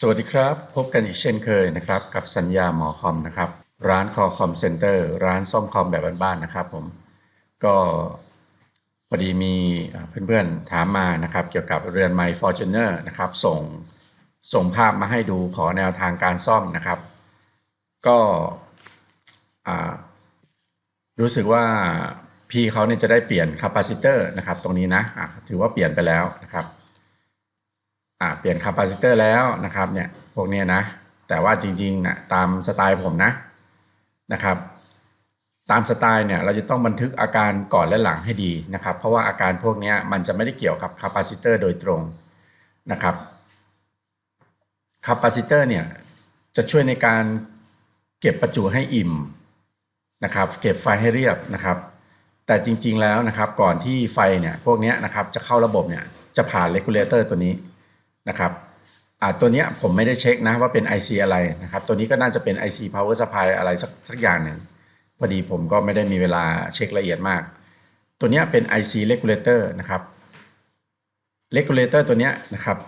สวัสดีครับ พบกันอีกเช่นเคยนะครับ กับสัญญาหมอคอมนะครับ ร้านคอคอมเซ็นเตอร์ร้านซ่อมคอมแบบบ้านๆนะครับผมก็พอดีมีเพื่อนๆถามมานะครับ เกี่ยวกับเรือนไมฟอร์จูเนอร์นะครับส่งส่งภาพมาให้ดูขอแนวทางการซ่อมนะครับ ก็รู้สึกว่าพี่เขาเนี่ยจะได้เปลี่ยนคาปาซิเตอร์นะครับ ตรงนี้นะะถือว่าเปลี่ยนไปแล้วนะครับ อ่าเปลี่ยนคาปาซิเตอร์แล้วนะครับเนี่ยพวกเนี้ยนะแต่ว่าจริงๆนะตามสไตล์ผมนะนะครับ ตามสไตล์เนี่ยเราจะต้องบันทึกอาการก่อนและหลังให้ดีนะครับ เพราะว่าอาการพวกเนี้ยมันจะไม่ได้เกี่ยวกับคาปาซิเตอร์โดยตรงนะครับคาปาซิเตอร์เนี่ยจะช่วยในการเก็บประจุให้อิ่มนะครับ เก็บไฟให้เรียบนะครับ แต่จริงๆแล้วนะครับก่อนที่ไฟเนี่ยพวกเนี้ยนะครับจะเข้าระบบเนี่ยจะผ่านเลกูลเลเตอร์ตัวนี้ นะครับอ่าตัวนี้ผมไม่ได้เช็คนะว่าเป็น IC อะไรนะครับ ตัวนี้ก็น่าจะเป็น IC power supply อะไรสักสักอย่างหนึ่งพอดีผมก็ไม่ได้มีเวลาเช็คละเอียดมาก ตัวนี้เป็น IC regulator นะครับ regulator ตัวนี้นะครับ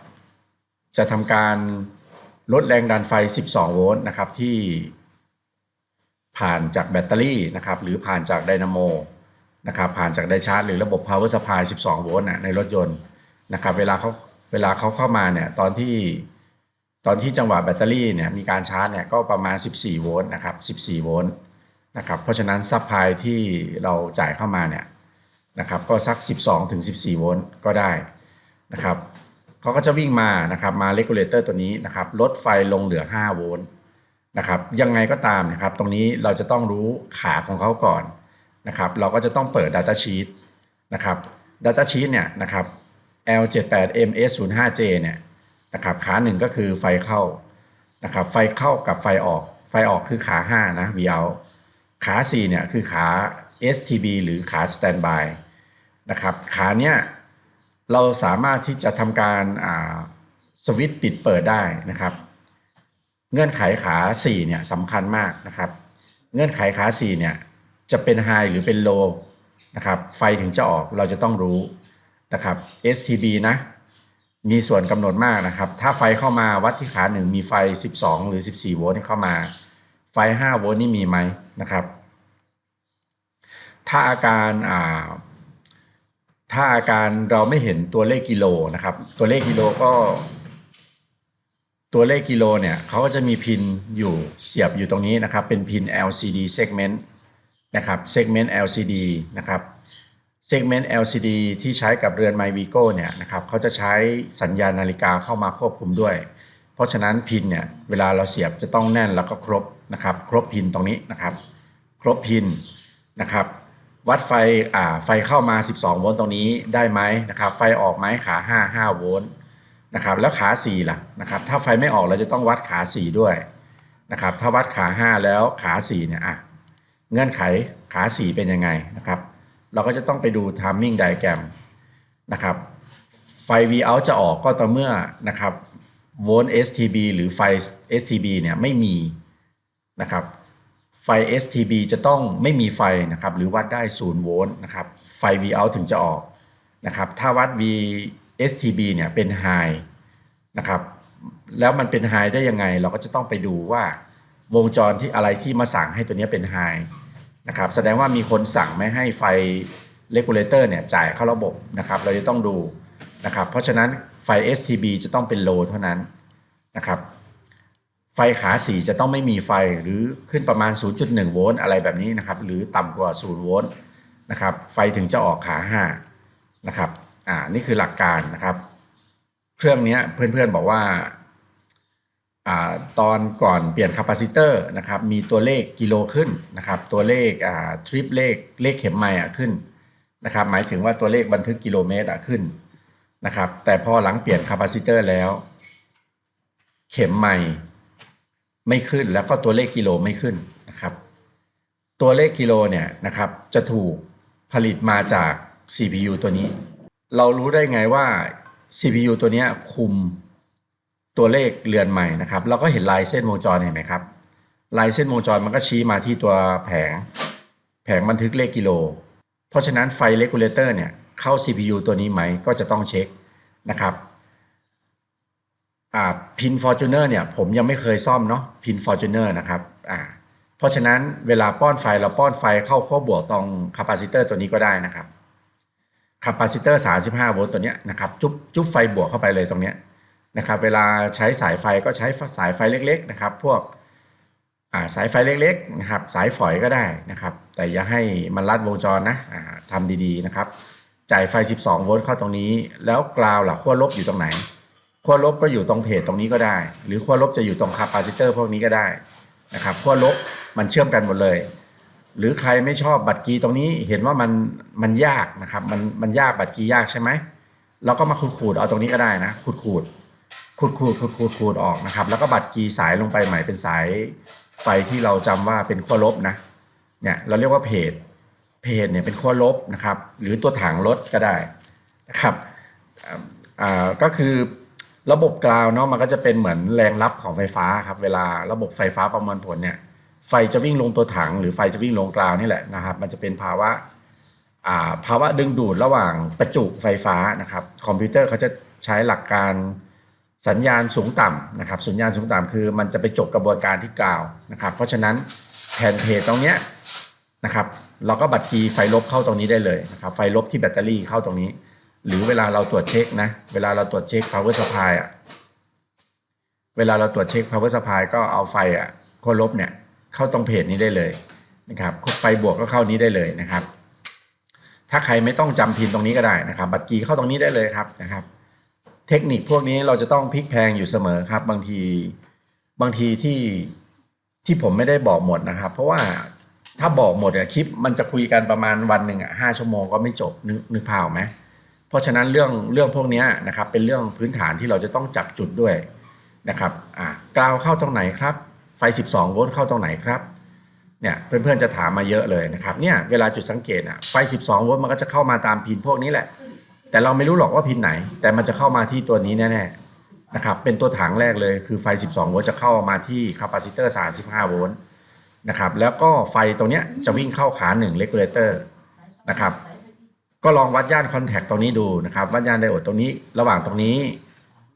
จะทำการลดแรงดันไฟ 12 โวลต์นะครับที่ผ่านจากแบตเตอรี่นะครับ หรือผ่านจากไดนาโมนะครับ ผ่านจากไดชาร์จหรือระบบ power supply 12 โวลต์นะในรถยนต์นะครับ เวลาเขา เวลาเขาเข้ามาเนี่ยตอนที่ตอนที่จังหวะแบตเตอรี่เนี่ยมีการชาร์จเนี่ยก็ประมาณ 14 โวลต์นะครับ 14 โวลต์นะครับเพราะฉะนั้นซัพพลายที่เราจ่ายเข้ามาเนี่ยนะครับก็สัก 12 ถึง 14 โวลต์ก็ได้นะครับเขาก็จะวิ่งมานะครับมาเลกูลเลเตอร์ตัวนี้นะครับลดไฟลงเหลือ 5 โวลต์นะครับยังไงก็ตามนะครับตรงนี้เราจะต้องรู้ขาของเขาก่อนนะครับเราก็จะต้องเปิด Data Sheet นะครับ Data Sheet เนี่ยนะครับ L78MS05J เนี่ยนะครับขาหนึ่งก็คือไฟเข้านะครับไฟเข้ากับไฟออก ไฟออกคือขา 5 นะ V out ขา 4 เนี่ยคือขา STB หรือขา Standby นะครับขาเนี้ยเราสามารถที่จะทำการสวิตช์ปิดเปิดได้นะครับ เงื่อนไขขา 4 เนี่ยสำคัญมากนะครับ เงื่อนไขขา 4 เนี่ยจะเป็น High หรือเป็น Low นะครับ ไฟถึงจะออกเราจะต้องรู้ นะครับ STB นะ มีส่วนกำหนดมากนะครับ ถ้าไฟเข้ามาวัดที่ขาหนึ่งมีไฟ 12 หรือ 14 โวลต์เข้ามา ไฟ 5 โวลต์นี่มีไหมนะครับ ถ้าอาการอ่าถ้าอาการเราไม่เห็นตัวเลขกิโลนะครับ ตัวเลขกิโลก็ ตัวเลขกิโลเนี่ยเขาก็จะมีพินอยู่เสียบอยู่ตรงนี้นะครับ เป็นพิน LCD segment นะครับ segment LCD นะครับ segment LCD ที่ใช้กับเรือน MyVigo เนี่ยนะครับเขาจะใช้สัญญาณนาฬิกาเข้ามาควบคุมด้วย เพราะฉะนั้นพินเนี่ยเวลาเราเสียบจะต้องแน่นแล้วก็ครบนะครับ ครบพินตรงนี้นะครับ ครบพินนะครับ วัดไฟอ่าไฟเข้ามา 12 โวลต์ตรงนี้ได้ไหมนะครับ ไฟออกไหมขา 5 5 โวลต์นะครับ แล้วขา 4 ล่ะนะครับ ถ้าไฟไม่ออกเราจะต้องวัดขา 4 ด้วยนะครับ ถ้าวัดขา 5 แล้วขา 4 เนี่ยอะเงื่อนไขขา 4 เป็นยังไงนะครับ เราก็จะต้องไปดู timing diagram นะครับ ไฟ V out จะออกก็ต่อเมื่อนะครับโวลต์ STB หรือไฟ STB เนี่ยไม่มีนะครับ ไฟ STB จะต้องไม่มีไฟนะครับ หรือวัดได้0โวลต์นะครับ ไฟ V out ถึงจะออกนะครับ ถ้าวัด V STB เนี่ยเป็น high นะครับ แล้วมันเป็น high ได้ยังไง เราก็จะต้องไปดูว่าวงจรที่อะไรที่มาสั่งให้ตัวเนี้ยเป็น high นะครับแสดงว่ามีคนสั่งไม่ให้ไฟเลกูลเลเตอร์เนี่ยจ่ายเข้าระบบนะครับเราจะต้องดูนะครับเพราะฉะนั้นไฟ STB จะต้องเป็น low เท่านั้นนะครับไฟขาสีจะต้องไม่มีไฟหรือขึ้นประมาณ 0.1 โวลต์อะไรแบบนี้นะครับหรือต่ำกว่า 0 โวลต์นะครับไฟถึงจะออกขา5นะครับอ่านี่คือหลักการนะครับ เครื่องนี้เพื่อนๆบอกว่า ตอนก่อนเปลี่ยนคาปาซิเตอร์นะครับมีตัวเลขกิโลขึ้นนะครับตัวเลขทริปเลขเลขเข็มไมล์อ่ขึ้นนะครับหมายถึงว่าตัวเลขบันทึกกิโลเมตรขึ้นนะครับแต่พอหลังเปลี่ยนคาปาซิเตอร์แล้ว เข็มไมล์ไม่ขึ้นแล้วก็ตัวเลขกิโลไม่ขึ้นนะครับตัวเลขกิโลเนี่ยนะครับจะถูกผลิตมาจาก CPU ตัวนี้ เรารู้ได้ไงว่า CPU ตัวนี้คุม ตัวเลขเรือนใหม่นะครับเราก็เห็นลายเส้นวงจรเห็นไหมครับ ลายเส้นวงจรมันก็ชี้มาที่ตัวแผง แผงบันทึกเลขกิโล เพราะฉะนั้นไฟเลกูลเลเตอร์เนี่ยเข้า CPU ตัวนี้ไหมก็จะต้องเช็คนะครับอ่าพิน Fortuner เนี่ยผมยังไม่เคยซ่อมเนาะพิน Fortuner นะครับอ่าเพราะฉะนั้นเวลาป้อนไฟเราป้อนไฟเข้าขั้วบวกตรงคาปาซิเตอร์ตัวนี้ก็ได้นะครับคาปาซิเตอร์35โวลต์ตัวเนี้ยนะครับจุ๊บจุ๊บไฟบวกเข้าไปเลยตรงเนี้ย นะครับเวลาใช้สายไฟก็ใช้สายไฟเล็กๆนะครับพวกาสายไฟเล็กๆนะครับสายฝอยก็ได้นะครับ แต่อย่าให้มันลัดวงจรนะอ่าทำดีๆนะครับ จ่ายไฟ 12 โวลต์เข้าตรงนี้ แล้วกราวล่ะขั้วลบอยู่ตรงไหนขั้วลบก็อยู่ตรงเพจตรงนี้ก็ได้ หรือขั้วลบจะอยู่ตรงคาปาซิเตอร์พวกนี้ก็ได้นะครับขั้วลบมันเชื่อมกันหมดเลย หรือใครไม่ชอบบัตรกีตรงนี้เห็นว่ามันมันยากนะครับมันมันยากบัตรกียากใช่ไหมเราก็มาขูดขูดๆเอาตรงนี้ก็ได้นะขูดขูด ขูดขูดขูดขูดขูดออกนะครับ แล้วก็บัตรกีสายลงไปใหม่เป็นสายไฟที่เราจำว่าเป็นขั้วลบนะเนี่ยเราเรียกว่าเพจเพจเนี่ยเป็นขั้วลบนะครับ หรือตัวถังรถก็ได้นะครับอ่าก็คือระบบกราวเนาะมันก็จะเป็นเหมือนแรงรับของไฟฟ้าครับ เวลาระบบไฟฟ้าประมวลผลเนี่ยไฟจะวิ่งลงตัวถัง หรือไฟจะวิ่งลงกราวนี่แหละนะครับ มันจะเป็นภาวะอ่าภาวะดึงดูดระหว่างประจุไฟฟ้านะครับ คอมพิวเตอร์เขาจะใช้หลักการ สัญญาณสูงต่ำนะครับ สัญญาณสูงต่ำคือมันจะไปจบกระบวนการที่กราวนะครับ เพราะฉะนั้นแผ่นเพจตรงเนี้ยนะครับ เราก็บัตรกีไฟลบเข้าตรงนี้ได้เลยนะครับ ไฟลบที่แบตเตอรี่เข้าตรงนี้ หรือเวลาเราตรวจเช็คนะ เวลาเราตรวจเช็ค power supply อะ เวลาเราตรวจเช็ค power supply ก็เอาไฟอะขั้วลบเนี่ยเข้าตรงเพจนี้ได้เลยนะครับไฟบวกก็เข้านี้ได้เลยนะครับ ถ้าใครไม่ต้องจำพินตรงนี้ก็ได้นะครับ บัตรกีเข้าตรงนี้ได้เลยครับนะครับ เทคนิคพวกนี้เราจะต้องพลิกแพงอยู่เสมอครับ บางทีบางทีที่ที่ผมไม่ได้บอกหมดนะครับ เพราะว่าถ้าบอกหมดอะคลิปมันจะคุยกันประมาณวันหนึ่งอะห้าชั่วโมงก็ไม่จบนึกนึกภาพไหมเพราะฉะนั้นเรื่องเรื่องพวกนี้นะครับ เป็นเรื่องพื้นฐานที่เราจะต้องจับจุดด้วยนะครับอ่ากราวเข้าตรงไหนครับ ไฟ 12 โวลต์เข้าตรงไหนครับเนี่ยเพื่อนๆจะถามมาเยอะเลยนะครับเนี่ยเวลาจุดสังเกตอะไฟ 12 โวลต์มันก็จะเข้ามาตามพินพวกนี้แหละ แต่เราไม่รู้หรอกว่าพินไหน แต่มันจะเข้ามาที่ตัวนี้แน่ๆนะครับเป็นตัวถังแรกเลยคือไฟ 12 โวลต์จะเข้ามาที่คาปาซิเตอร์ 35 โวลต์นะครับแล้วก็ไฟตรงเนี้ยจะวิ่งเข้าขา1เลกูเลเตอร์นะครับก็ลองวัดย่านคอนแทคตรงนี้ดูนะครับวัดย่านไดโอดตรงนี้ระหว่างตรงนี้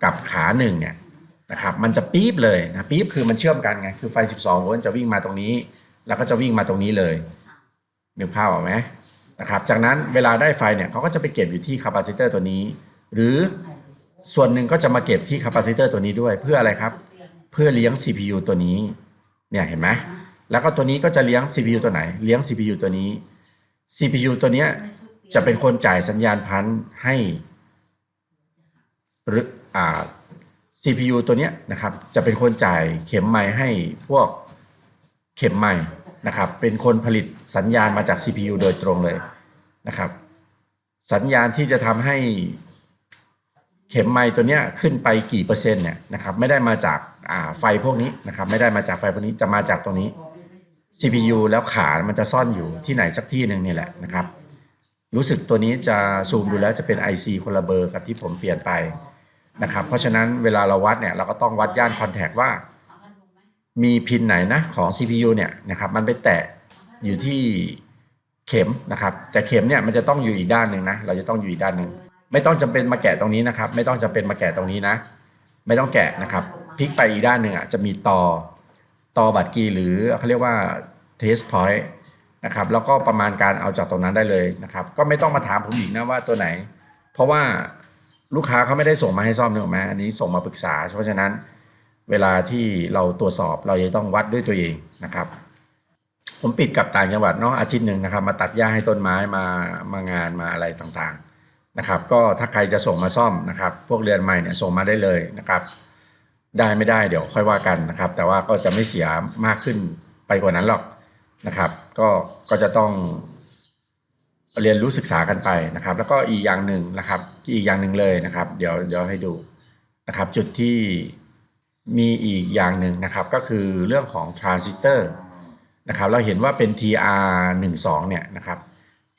กับขาหนึ่งเนี่ยนะครับมันจะปี๊บเลยนะปี๊บคือมันเชื่อมกันไงคือไฟ 12 โวลต์จะวิ่งมาตรงนี้ แล้วก็จะวิ่งมาตรงนี้เลยนึกภาพออกไหม นะครับ จากนั้นเวลาได้ไฟเนี่ยเขาก็จะไปเก็บอยู่ที่คาปาซิเตอร์ตัวนี้ หรือส่วนหนึ่งก็จะมาเก็บที่คาปาซิเตอร์ตัวนี้ด้วยเพื่ออะไรครับ เพื่อเลี้ยง CPU ตัวนี้ เนี่ยเห็นไหมแล้วก็ตัวนี้ก็จะเลี้ยง CPU ตัวไหน เลี้ยง CPU ตัวนี้ CPU ตัวเนี้ยจะเป็นคนจ่ายสัญญาณพันธุ์ให้หรืออ่า CPU ตัวเนี้ยนะครับ จะเป็นคนจ่ายเข็มไม้ให้พวกเข็มไม้ นะครับเป็นคนผลิตสัญญาณมาจาก CPU โดยตรงเลยนะครับ สัญญาณที่จะทำให้เข็มไม้ตัวเนี้ยขึ้นไปกี่เปอร์เซ็นต์เนี่ยนะครับไม่ได้มาจากาไฟพวกนี้นะครับไม่ได้มาจากไฟพวกนี้จะมาจากตรงนี้ CPU แล้วขามันจะซ่อนอยู่ที่ไหนสักที่หนึ่งนี่แหละนะครับ รู้สึกตัวนี้จะซูมดูแล้วจะเป็น IC คนละเบอร์กับที่ผมเปลี่ยนไปนะครับ เพราะฉะนั้นเวลาเราวัดเนี่ยเราก็ต้องวัดย่านคอนแทคว่า มีพินไหนนะของ CPU เนี่ยนะครับมันไปแตะอยู่ที่เข็มนะครับ แต่เข็มเนี่ยมันจะต้องอยู่อีกด้านหนึ่งนะเราจะต้องอยู่อีกด้านหนึ่งไม่ต้องจำเป็นมาแกะตรงนี้นะครับ ไม่ต้องจำเป็นมาแกะตรงนี้นะ ไม่ต้องแกะนะครับพลิกไปอีกด้านหนึ่งอะจะมีตอตอบัตรกีหรือเขาเรียกว่า test point นะครับแล้วก็ประมาณการเอาจากตรงนั้นได้เลยนะครับ ก็ไม่ต้องมาถามผมอีกนะว่าตัวไหน เพราะว่าลูกค้าเขาไม่ได้ส่งมาให้ซ่อมนึกออกไหมอันนี้ส่งมาปรึกษา เพราะฉะนั้น เวลาที่เราตรวจสอบเราจะต้องวัดด้วยตัวเองนะครับ ผมปิดกับต่างจังหวัดเนาะอาทิตย์หนึ่งนะครับ มาตัดหญ้าให้ต้นไม้มามางานมาอะไรต่างๆนะครับ ก็ถ้าใครจะส่งมาซ่อมนะครับ พวกเรือนใหม่เนี่ยส่งมาได้เลยนะครับ ได้ไม่ได้เดี๋ยวค่อยว่ากันนะครับ แต่ว่าก็จะไม่เสียมากขึ้นไปกว่านั้นหรอกนะครับ ก็ก็จะต้องเรียนรู้ศึกษากันไปนะครับ แล้วก็อีกอย่างหนึ่งนะครับอีกอย่างหนึ่งเลยนะครับ เดี๋ยวเดี๋ยวให้ดูนะครับ จุดที่ มีอีกอย่างหนึ่งนะครับก็คือเรื่องของทรานซิสเตอร์นะครับเราเห็นว่าเป็น TR12 เนี่ยนะครับ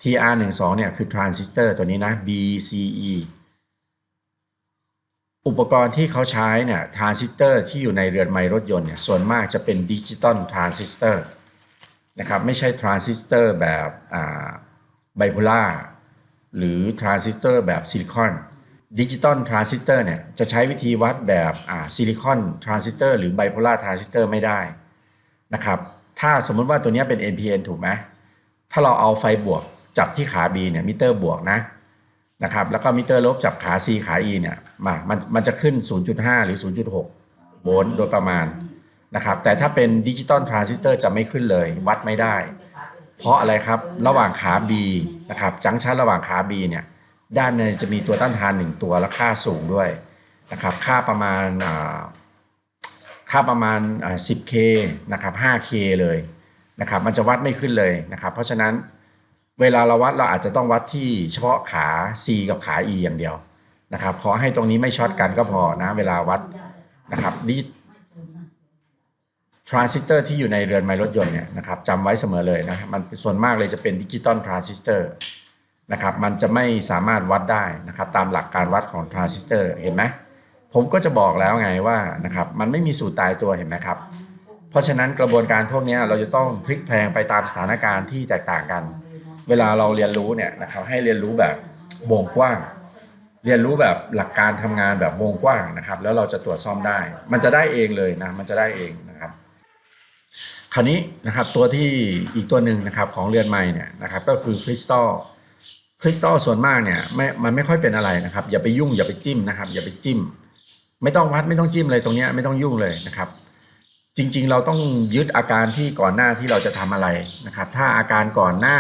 TR12 เนี่ยคือทรานซิสเตอร์ตัวนี้นะ BCE อุปกรณ์ที่เขาใช้เนี่ยทรานซิสเตอร์ที่อยู่ในเรือนไม้รถยนต์เนี่ยส่วนมากจะเป็นดิจิตอลทรานซิสเตอร์นะครับไม่ใช่ทรานซิสเตอร์แบบไบโพล่าหรือทรานซิสเตอร์แบบซิลิคอน ดิจิตอลทรานซิสเตอร์เนี่ยจะใช้วิธีวัดแบบซิลิคอนทรานซิสเตอร์หรือไบโพลาร์ทรานซิสเตอร์ไม่ได้นะครับถ้าสมมุติว่าตัวนี้เป็น NPN ถูกไหมถ้าเราเอาไฟบวกจับที่ขา B เนี่ยมิเตอร์บวกนะนะครับแล้วก็มิเตอร์ลบจับขา C ขา E เนี่ยมามันมันจะขึ้น 0.5 หรือ 0.6 โวลต์โดยประมาณนะครับแต่ถ้าเป็นดิจิตอลทรานซิสเตอร์จะไม่ขึ้นเลย วัดไม่ได้ เพราะอะไรครับระหว่างขา B นะครับจังชันระหว่างขา B เนี่ย ด้านในจะมีตัวต้านทานหนึ่งตัวและค่าสูงด้วยนะครับค่าประมาณค่าประมาณ 10K นะครับ 5K เลยนะครับมันจะวัดไม่ขึ้นเลยนะครับ เพราะฉะนั้นเวลาเราวัดเราอาจจะต้องวัดที่เฉพาะขา C กับขา E อย่างเดียวนะครับขอให้ตรงนี้ไม่ช็อตกันก็พอนะเวลาวัดนะครับดิทรานซิสเตอร์ที่อยู่ในเรือนไม้รถยนต์เนี่ยนะครับจำไว้เสมอเลยนะมันส่วนมากเลยจะเป็นดิจิตอลทรานซิสเตอร์ นะครับมันจะไม่สามารถวัดได้นะครับตามหลักการวัดของทรานซิสเตอร์เห็นไหมผมก็จะบอกแล้วไงว่านะครับมันไม่มีสูตรตายตัวเห็นไหมครับ เพราะฉะนั้นกระบวนการพวกนี้เราจะต้องพลิกแพลงไปตามสถานการณ์ที่แตกต่างกัน เวลาเราเรียนรู้เนี่ยนะครับให้เรียนรู้แบบวงกว้าง เรียนรู้แบบหลักการทำงานแบบวงกว้างนะครับ แล้วเราจะตรวจซ่อมได้ มันจะได้เองเลยนะมันจะได้เองนะครับคราวนี้นะครับตัวที่อีกตัวหนึ่งนะครับของเรือนไม้เนี่ยนะครับก็คือคริสตัล คริสตัลส่วนมากเนี่ยไม่มันไม่ค่อยเป็นอะไรนะครับ อย่าไปยุ่งอย่าไปจิ้มนะครับ อย่าไปจิ้ม ไม่ต้องวัดไม่ต้องจิ้มเลยตรงนี้ไม่ต้องยุ่งเลยนะครับ จริงๆ เราต้องยึดอาการที่ก่อนหน้าที่เราจะทำอะไรนะครับ ถ้าอาการก่อนหน้า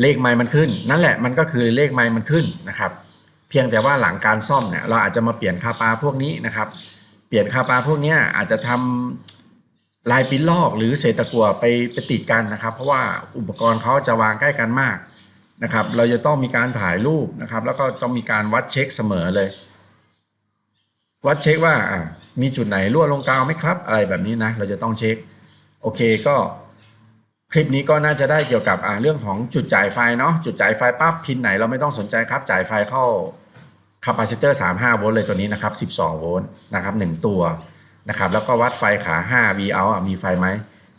เลขไม้มันขึ้น นั่นแหละมันก็คือเลขไม้มันขึ้นนะครับ เพียงแต่ว่าหลังการซ่อมเนี่ยเราอาจจะมาเปลี่ยนคาปาพวกนี้นะครับ เปลี่ยนคาปาพวกนี้อาจจะทำลายปิ้นลอกหรือเศษตะกั่วไปไปติดกันนะครับ เพราะว่าอุปกรณ์เขาจะวางใกล้กันมาก นะครับ เราจะต้องมีการถ่ายรูปนะครับ แล้วก็ต้องมีการวัดเช็คเสมอเลย วัดเช็คว่าอะมีจุดไหนรั่วลงกาวไหมครับ อะไรแบบนี้นะ เราจะต้องเช็ค โอเคก็คลิปนี้ก็น่าจะได้เกี่ยวกับเรื่องของจุดจ่ายไฟเนาะจุดจ่ายไฟปั๊บพินไหนเราไม่ต้องสนใจครับ จ่ายไฟเข้าคาปาซิเตอร์ 35 โวลต์เลยตัวนี้นะครับ 12 โวลต์นะครับ 1 ตัวนะครับ แล้วก็วัดไฟขา 5 V out มีไฟไหม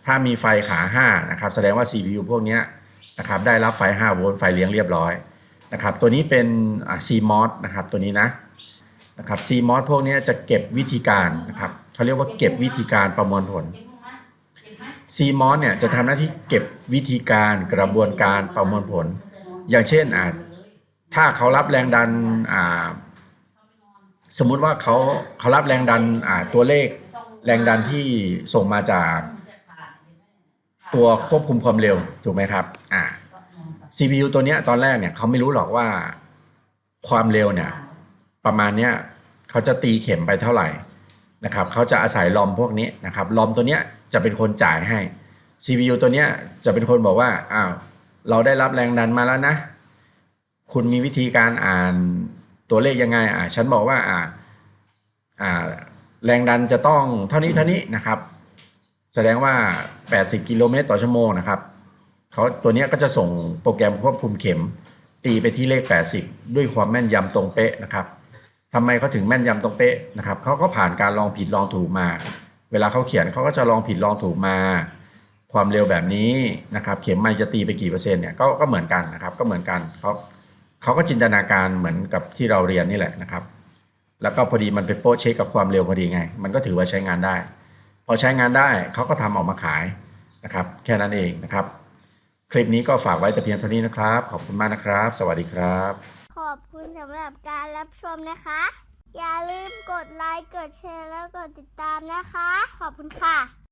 ถ้ามีไฟขา 5 นะครับ แสดงว่า CPU พวกเนี้ย นะครับได้รับไฟ 5 โวลต์ไฟเลี้ยงเรียบร้อยนะครับตัวนี้เป็น CMOS นะครับตัวนี้นะนะครับ CMOS พวกนี้จะเก็บวิธีการนะครับเขาเรียกว่าเก็บวิธีการประมวลผล CMOS เนี่ยจะทำหน้าที่เก็บวิธีการกระบวนการประมวลผล อย่างเช่นอ่าถ้าเขารับแรงดันอ่าสมมุติว่าเขาเขารับแรงดันอ่าตัวเลขแรงดันที่ส่งมาจากตัวควบคุมความเร็วถูกไหมครับอ่า CPU ตัวเนี้ยตอนแรกเนี่ยเขาไม่รู้หรอกว่าความเร็วเนี่ยประมาณเนี้ยเขาจะตีเข็มไปเท่าไหร่นะครับเขาจะอาศัยลอมพวกนี้นะครับลอมตัวเนี้ยจะเป็นคนจ่ายให้ CPU ตัวเนี้ยจะเป็นคนบอกว่าอ้าวเราได้รับแรงดันมาแล้วนะ คุณมีวิธีการอ่านตัวเลขยังไงอ่าฉันบอกว่าอ่าอ่าแรงดันจะต้องเท่านี้เท่านี้นะครับ แสดงว่า 80 กิโลเมตรต่อชั่วโมงนะครับ เขาตัวนี้ก็จะส่งโปรแกรมควบคุมเข็ม ตีไปที่เลข 80 ด้วยความแม่นยำตรงเป๊ะนะครับทำไมเขาถึงแม่นยำตรงเป๊ะนะครับเขาก็ผ่านการลองผิดลองถูกมา เวลาเขาเขียนเขาก็จะลองผิดลองถูกมา ความเร็วแบบนี้นะครับ เข็มไมจะตีไปกี่เปอร์เซ็นต์เนี่ยก็ก็เหมือนกันนะครับ ก็เหมือนกันเขาเขาก็จินตนาการเหมือนกับที่เราเรียนนี่แหละนะครับ แล้วก็พอดีมันไปโป๊ะเช็คกับความเร็วพอดีไง มันก็ถือว่าใช้งานได้ พอใช้งานได้เขาก็ทำออกมาขายนะครับ แค่นั้นเองนะครับ คลิปนี้ก็ฝากไว้แต่เพียงเท่านี้นะครับ ขอบคุณมากนะครับ สวัสดีครับ ขอบคุณสำหรับการรับชมนะคะ อย่าลืมกดไลค์ กดแชร์ แล้วกดติดตามนะคะ ขอบคุณค่ะ